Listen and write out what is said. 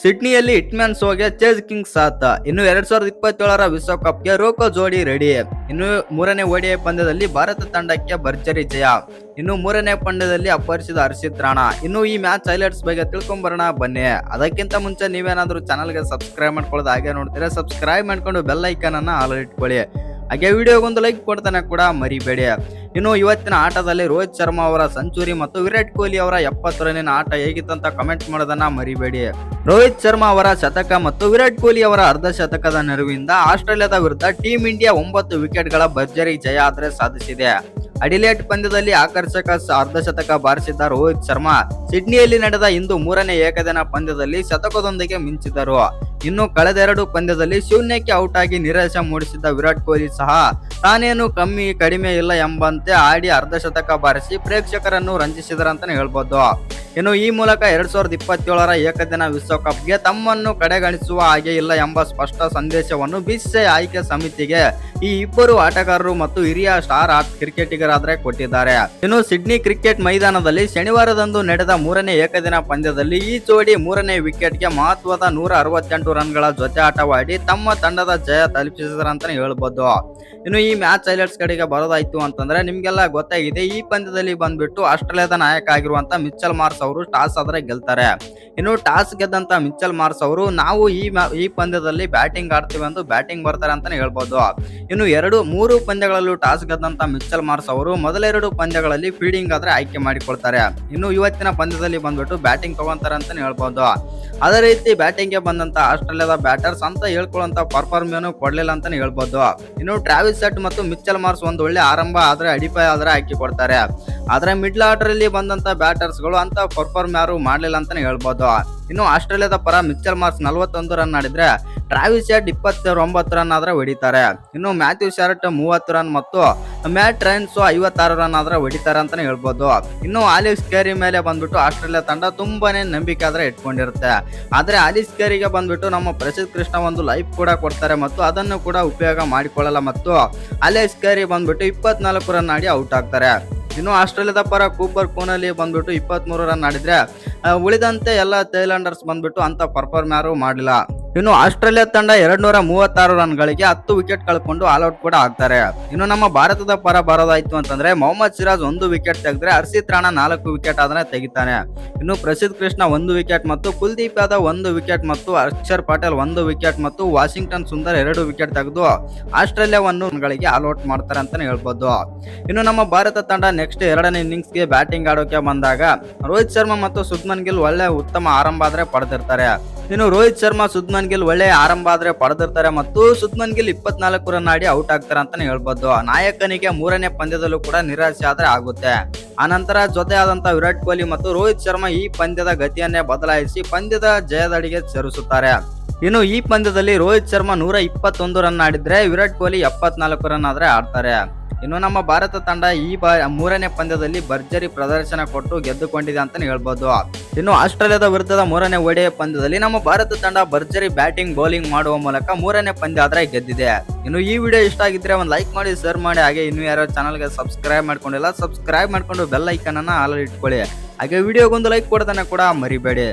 ಸಿಡ್ನಿಯಲ್ಲಿ hitman ಸೋಗೆ ಚೇಜ್ king ಸಾತ. ಇನ್ನು ಎರಡ್ ಸಾವಿರದ ಇಪ್ಪತ್ತೇಳರ ವಿಶ್ವಕಪ್ಗೆ ರೋಕೋ ಜೋಡಿ ರೆಡಿ. ಇನ್ನು ಮೂರನೇ ಓಡಿ ಪಂದ್ಯದಲ್ಲಿ ಭಾರತ ತಂಡಕ್ಕೆ ಭರ್ಜರಿ ಜಯ. ಇನ್ನು ಮೂರನೇ ಪಂದ್ಯದಲ್ಲಿ ಅಪ್ಪರಿಸಿದ ಹರ್ಷಿತ್ ರಾಣಾ. ಇನ್ನು ಈ ಮ್ಯಾಚ್ ಹೈಲೈಟ್ಸ್ ಬಗ್ಗೆ ತಿಳ್ಕೊಂಬರೋಣ, ಬನ್ನಿ. ಅದಕ್ಕಿಂತ ಮುಂಚೆ ನೀವೇನಾದ್ರೂ ಚಾನಲ್ಗೆ ಸಬ್ಸ್ಕ್ರೈಬ್ ಮಾಡ್ಕೊಳ್ಳೋದು ಹಾಗೆ ನೋಡ್ತೀರಾ ಸಬ್ಸ್ಕ್ರೈಬ್ ಮಾಡ್ಕೊಂಡು ಬೆಲ್ ಐಕನ್ ಅನ್ನ ಆಲ್ ಇಟ್ಕೊಳ್ಳಿ. ಹಾಗೆ ವಿಡಿಯೋಗೊಂದು ಲೈಕ್ ಕೊಡ್ತಾನೆ ಕೂಡ ಮರಿಬೇಡಿ. ಇನ್ನು ಇವತ್ತಿನ ಆಟದಲ್ಲಿ ರೋಹಿತ್ ಶರ್ಮಾ ಅವರ ಸೆಂಚುರಿ ಮತ್ತು ವಿರಾಟ್ ಕೊಹ್ಲಿ ಅವರ ಎಪ್ಪತ್ತು ರನ್ನಿನ ಆಟ ಹೇಗಿತ್ತಂತ ಕಮೆಂಟ್ ಮಾಡೋದನ್ನ ಮರಿಬೇಡಿ. ರೋಹಿತ್ ಶರ್ಮಾ ಅವರ ಶತಕ ಮತ್ತು ವಿರಾಟ್ ಕೊಹ್ಲಿ ಅವರ ಅರ್ಧ ಶತಕದ ನೆರವಿನಿಂದ ಆಸ್ಟ್ರೇಲಿಯಾದ ವಿರುದ್ಧ ಟೀಂ ಇಂಡಿಯಾ ಒಂಬತ್ತು ವಿಕೆಟ್ಗಳ ಭರ್ಜರಿ ಜಯ ಆದ್ರೆ ಸಾಧಿಸಿದೆ. ಅಡಿಲೇಟ್ ಪಂದ್ಯದಲ್ಲಿ ಆಕರ್ಷಕ ಅರ್ಧಶತಕ ಅರ್ಧ ಶತಕ ಬಾರಿಸಿದ್ದ ರೋಹಿತ್ ಶರ್ಮಾ ಸಿಡ್ನಿಯಲ್ಲಿ ನಡೆದ ಇಂದು ಮೂರನೇ ಏಕದಿನ ಪಂದ್ಯದಲ್ಲಿ ಶತಕದೊಂದಿಗೆ ಮಿಂಚಿದರು ಇನ್ನು ಕಳೆದೆರಡು ಪಂದ್ಯದಲ್ಲಿ ಶೂನ್ಯಕ್ಕೆ ಔಟ್ ಆಗಿ ನಿರಾಶೆ ಮೂಡಿಸಿದ್ದ ವಿರಾಟ್ ಕೊಹ್ಲಿ ಸಹ ತಾನೇನು ಕಮ್ಮಿ, ಕಡಿಮೆ ಇಲ್ಲ ಎಂಬಂತೆ ಆಡಿ ಅರ್ಧ ಶತಕ ಬಾರಿಸಿ ಪ್ರೇಕ್ಷಕರನ್ನು ರಂಜಿಸಿದರಂತಾನೆ ಹೇಳ್ಬೋದು. ಇನ್ನು ಈ ಮೂಲಕ ಎರಡ್ ಸಾವಿರದ ಇಪ್ಪತ್ತೇಳರ ಏಕದಿನ ವಿಶ್ವಕಪ್ಗೆ ತಮ್ಮನ್ನು ಕಡೆಗಣಿಸುವ ಹಾಗೆ ಇಲ್ಲ ಎಂಬ ಸ್ಪಷ್ಟ ಸಂದೇಶವನ್ನು ಬಿಸಿಸಿಐ ಆಯ್ಕೆ ಸಮಿತಿಗೆ ಈ ಇಬ್ಬರು ಆಟಗಾರರು ಮತ್ತು ಹಿರಿಯ ಸ್ಟಾರ್ ಕ್ರಿಕೆಟಿಗರಾದ್ರೆ ಕೊಟ್ಟಿದ್ದಾರೆ. ಇನ್ನು ಸಿಡ್ನಿ ಕ್ರಿಕೆಟ್ ಮೈದಾನದಲ್ಲಿ ಶನಿವಾರದಂದು ನಡೆದ ಮೂರನೇ ಏಕದಿನ ಪಂದ್ಯದಲ್ಲಿ ಈ ಜೋಡಿ ಮೂರನೇ ವಿಕೆಟ್ಗೆ ಮಹತ್ವದ ನೂರ ಅರವತ್ತೆಂಟು ರನ್ಗಳ ಜೊತೆ ಆಟವಾಡಿ ತಮ್ಮ ತಂಡದ ಜಯ ತಲುಪಿಸಿದ್ರಂತಾನೆ ಹೇಳ್ಬೋದು. ಇನ್ನು ಈ ಮ್ಯಾಚ್ ಹೈಲೈಟ್ಸ್ ಕಡೆಗೆ ಬರೋದಾಯ್ತು ಅಂತಂದ್ರೆ ನಿಮ್ಗೆಲ್ಲ ಗೊತ್ತಾಗಿದೆ, ಈ ಪಂದ್ಯದಲ್ಲಿ ಬಂದ್ಬಿಟ್ಟು ಆಸ್ಟ್ರೇಲಿಯಾದ ನಾಯಕ ಆಗಿರುವಂತ ಮಿಚ್ಚಲ್ ಮಾರ್ಸ್ ಅವರು ಟಾಸ್ ಆದ್ರೆ ಗೆಲ್ತಾರೆ. ಇನ್ನು ಟಾಸ್ ಗೆದ್ದಂತ ಮಿಚ್ಚಲ್ ಮಾರ್ಸ್ ಅವರು, ನಾವು ಈ ಈ ಪಂದ್ಯದಲ್ಲಿ ಬ್ಯಾಟಿಂಗ್ ಆಡ್ತೀವಿ ಅಂತ ಬ್ಯಾಟಿಂಗ್ ಬರ್ತಾರೆ ಅಂತಾನೆ ಹೇಳ್ಬೋದು. ಇನ್ನು ಎರಡು, ಮೂರು ಪಂದ್ಯಗಳಲ್ಲೂ ಟಾಸ್ ಗೆದ್ದಂತ ಮಿಚ್ಚಲ್ ಮಾರ್ಸ್ ಅವರು ಮೊದಲೆರಡು ಪಂದ್ಯಗಳಲ್ಲಿ ಫೀಲ್ಡಿಂಗ್ ಆದ್ರೆ ಆಯ್ಕೆ ಮಾಡಿಕೊಳ್ತಾರೆ. ಇನ್ನು ಇವತ್ತಿನ ಪಂದ್ಯದಲ್ಲಿ ಬಂದ್ಬಿಟ್ಟು ಬ್ಯಾಟಿಂಗ್ ತಗೊಂತಾರೆ ಅಂತಾನೆ ಹೇಳ್ಬೋದು. ಅದೇ ರೀತಿ ಬ್ಯಾಟಿಂಗ್ಗೆ ಬಂದಂತ ಆಸ್ಟ್ರೇಲಿಯಾದ ಬ್ಯಾಟರ್ಸ್ ಅಂತ ಹೇಳ್ಕೊಳ್ಳುವಂತ ಪರ್ಫಾರ್ಮ್ ಏನು ಕೊಡ್ಲಿಲ್ಲ ಅಂತಾನೆ ಹೇಳ್ಬೋದು. ಇನ್ನು ಟ್ರಾವಿಸ್ ಸೆಟ್ ಮತ್ತು ಮಿಚ್ಚಲ್ ಮಾರ್ಸ್ ಒಂದು ಒಳ್ಳೆ ಆರಂಭ ಆದ್ರೆ, ಅಡಿಪಾಯ ಆದ್ರೆ ಹಾಕಿ ಕೊಡ್ತಾರೆ. ಆದ್ರೆ ಮಿಡ್ಲ್ ಆರ್ಡರ್ ಅಲ್ಲಿ ಬಂದಂತ ಬ್ಯಾಟರ್ಸ್ಗಳು ಅಂತ ಪರ್ಫಾರ್ಮ್ ಯಾರು ಮಾಡಲಿಲ್ಲ ಅಂತಾನೆ ಹೇಳ್ಬೋದು. ಇನ್ನು ಆಸ್ಟ್ರೇಲಿಯಾದ ಪರ ಮಿಕ್ಸರ್ ಮಾರ್ಕ್ಸ್ ನಲವತ್ತೊಂದು ರನ್ ಆಡಿದ್ರೆ ಟ್ರಾವಿಸ್ ಶೆಟ್ ಇಪ್ಪತ್ತೊಂಬತ್ತು ರನ್ ಆದ್ರೆ ಹೊಡಿತಾರೆ. ಇನ್ನು ಮ್ಯಾಥ್ಯೂ ಶರ್ಟ್ ಮೂವತ್ತು ರನ್ ಮತ್ತು ಮ್ಯಾಟ್ ರೈನ್ಸ್ ಐವತ್ತಾರು ರನ್ ಆದ್ರೆ ಹೊಡಿತಾರೆ ಅಂತಾನೆ ಹೇಳ್ಬೋದು. ಇನ್ನು ಆಲಿಸ್ ಕೇರಿ ಮೇಲೆ ಬಂದ್ಬಿಟ್ಟು ಆಸ್ಟ್ರೇಲಿಯಾ ತಂಡ ತುಂಬಾನೇ ನಂಬಿಕೆ ಆದ್ರೆ ಇಟ್ಕೊಂಡಿರುತ್ತೆ. ಆದ್ರೆ ಆಲಿಸ್ ಕೇರಿಗೆ ಬಂದ್ಬಿಟ್ಟು ನಮ್ಮ ಪ್ರಸಿದ್ಧ ಕೃಷ್ಣ ಒಂದು ಲೈಫ್ ಕೂಡ ಕೊಡ್ತಾರೆ ಮತ್ತು ಅದನ್ನು ಕೂಡ ಉಪಯೋಗ ಮಾಡಿಕೊಳ್ಳಲ್ಲ ಮತ್ತು ಆಲಿಸ್ ಕೇರಿ ಬಂದ್ಬಿಟ್ಟು ಇಪ್ಪತ್ನಾಲ್ಕು ರನ್ ಆಡಿ ಔಟ್ ಆಗ್ತಾರೆ. ಇನ್ನು ಆಸ್ಟ್ರೇಲಿಯಾದ ಪರ ಕೂಪರ್ ಕೋನಲ್ಲಿ ಬಂದ್ಬಿಟ್ಟು ಇಪ್ಪತ್ಮೂರು ರನ್ ಆಡಿದ್ರೆ ಉಳಿದಂತೆ ಎಲ್ಲ ತೈಲ್ಯಾಂಡರ್ಸ್ ಬಂದ್ಬಿಟ್ಟು ಅಂತ ಪರ್ಫಾರ್ಮ್ ಯಾರು ಮಾಡಲಿಲ್ಲ. ಇನ್ನು ಆಸ್ಟ್ರೇಲಿಯಾ ತಂಡ ಎರಡ್ ನೂರ ಮೂವತ್ತಾರು ರನ್ಗಳಿಗೆ ಹತ್ತು ವಿಕೆಟ್ ಕಳ್ಕೊಂಡು ಆಲ್ಔಟ್ ಕೂಡ ಆಗ್ತಾರೆ. ಇನ್ನು ನಮ್ಮ ಭಾರತದ ಪರ ಬರೋದಾಯ್ತು ಅಂತಂದ್ರೆ ಮೊಹಮ್ಮದ್ ಸಿರಾಜ್ ಒಂದು ವಿಕೆಟ್ ತೆಗೆದ್ರೆ ಹರ್ಷಿತ್ ರಾಣಾ ನಾಲ್ಕು ವಿಕೆಟ್ ಆದ್ರೆ ತೆಗಿತಾನೆ. ಇನ್ನು ಪ್ರಸಿದ್ಧ ಕೃಷ್ಣ ಒಂದು ವಿಕೆಟ್ ಮತ್ತು ಕುಲ್ದೀಪ್ ಯಾದವ್ ಒಂದು ವಿಕೆಟ್ ಮತ್ತು ಅಕ್ಷರ್ ಪಟೇಲ್ ಒಂದು ವಿಕೆಟ್ ಮತ್ತು ವಾಷಿಂಗ್ಟನ್ ಸುಂದರ್ ಎರಡು ವಿಕೆಟ್ ತೆಗೆದು ಆಸ್ಟ್ರೇಲಿಯಾವನ್ನು ಗಳಿಗೆ ಆಲ್ಔಟ್ ಮಾಡ್ತಾರೆ ಅಂತಾನೆ ಹೇಳ್ಬೋದು. ಇನ್ನು ನಮ್ಮ ಭಾರತ ತಂಡ ನೆಕ್ಸ್ಟ್ ಎರಡನೇ ಇನ್ನಿಂಗ್ಸ್ಗೆ ಬ್ಯಾಟಿಂಗ್ ಆಡೋಕೆ ಬಂದಾಗ ರೋಹಿತ್ ಶರ್ಮಾ ಮತ್ತು ಸುದ್ಮನ್ ಗಿಲ್ ಒಳ್ಳೆ ಉತ್ತಮ ಆರಂಭ ಆದ್ರೆ ಪಡೆದಿರ್ತಾರೆ. ಇನ್ನು ರೋಹಿತ್ ಶರ್ಮಾ, ಸುದ್ಮನ್ ಗಿಲ್ ಒಳ್ಳೆ ಆರಂಭ ಆದ್ರೆ ಪಡೆದಿರ್ತಾರೆ ಮತ್ತು ಸುದ್ಮನ್ ಗಿಲ್ ಇಪ್ಪತ್ನಾಲ್ಕು ರನ್ ಆಡಿ ಔಟ್ ಆಗ್ತಾರೆ ಅಂತಾನೆ ಹೇಳ್ಬೋದು. ನಾಯಕನಿಗೆ ಮೂರನೇ ಪಂದ್ಯದಲ್ಲೂ ಕೂಡ ನಿರಾಶೆ ಆದ್ರೆ ಆಗುತ್ತೆ. ಆನಂತರ ಜೊತೆ ಆದಂತ ವಿರಾಟ್ ಕೊಹ್ಲಿ ಮತ್ತು ರೋಹಿತ್ ಶರ್ಮಾ ಈ ಪಂದ್ಯದ ಗತಿಯನ್ನೇ ಬದಲಾಯಿಸಿ ಪಂದ್ಯದ ಜಯದಡಿಗೆ ಸೇರಿಸುತ್ತಾರೆ. ಇನ್ನು ಈ ಪಂದ್ಯದಲ್ಲಿ ರೋಹಿತ್ ಶರ್ಮಾ ನೂರ ಇಪ್ಪತ್ತೊಂದು ರನ್ ಆಡಿದ್ರೆ ವಿರಾಟ್ ಕೊಹ್ಲಿ ಎಪ್ಪತ್ನಾಲ್ಕು ರನ್ ಆದ್ರೆ ಆಡ್ತಾರೆ. ಇನ್ನು ನಮ್ಮ ಭಾರತ ತಂಡ ಈ ಬಾ ಮೂರನೇ ಪಂದ್ಯದಲ್ಲಿ ಭರ್ಜರಿ ಪ್ರದರ್ಶನ ಕೊಟ್ಟು ಗೆದ್ದುಕೊಂಡಿದೆ ಅಂತಾನೆ ಹೇಳ್ಬೋದು. ಇನ್ನು ಆಸ್ಟ್ರೇಲಿಯಾದ ವಿರುದ್ಧದ ಮೂರನೇ ಒಡೆಯ ಪಂದ್ಯದಲ್ಲಿ ನಮ್ಮ ಭಾರತ ತಂಡ ಭರ್ಜರಿ ಬ್ಯಾಟಿಂಗ್, ಬೌಲಿಂಗ್ ಮಾಡುವ ಮೂಲಕ ಮೂರನೇ ಪಂದ್ಯ ಆದರೆ ಗೆದ್ದಿದೆ. ಇನ್ನು ಈ ವಿಡಿಯೋ ಇಷ್ಟ ಆಗಿದ್ರೆ ಒಂದು ಲೈಕ್ ಮಾಡಿ, ಶೇರ್ ಮಾಡಿ, ಹಾಗೆ ಇನ್ನು ಯಾರೋ ಚಾನಲ್ಗೆ ಸಬ್ಸ್ಕ್ರೈಬ್ ಮಾಡ್ಕೊಂಡಿಲ್ಲ, ಸಬ್ಸ್ಕ್ರೈಬ್ ಮಾಡಿಕೊಂಡು ಬೆಲ್ ಐಕನನ್ನು ಅನ್ನ ಆಲ್ ಇಟ್ಕೊಳ್ಳಿ. ಹಾಗೆ ವಿಡಿಯೋಗೊಂದು ಲೈಕ್ ಕೊಡೋದನ್ನು ಕೂಡ ಮರಿಬೇಡಿ.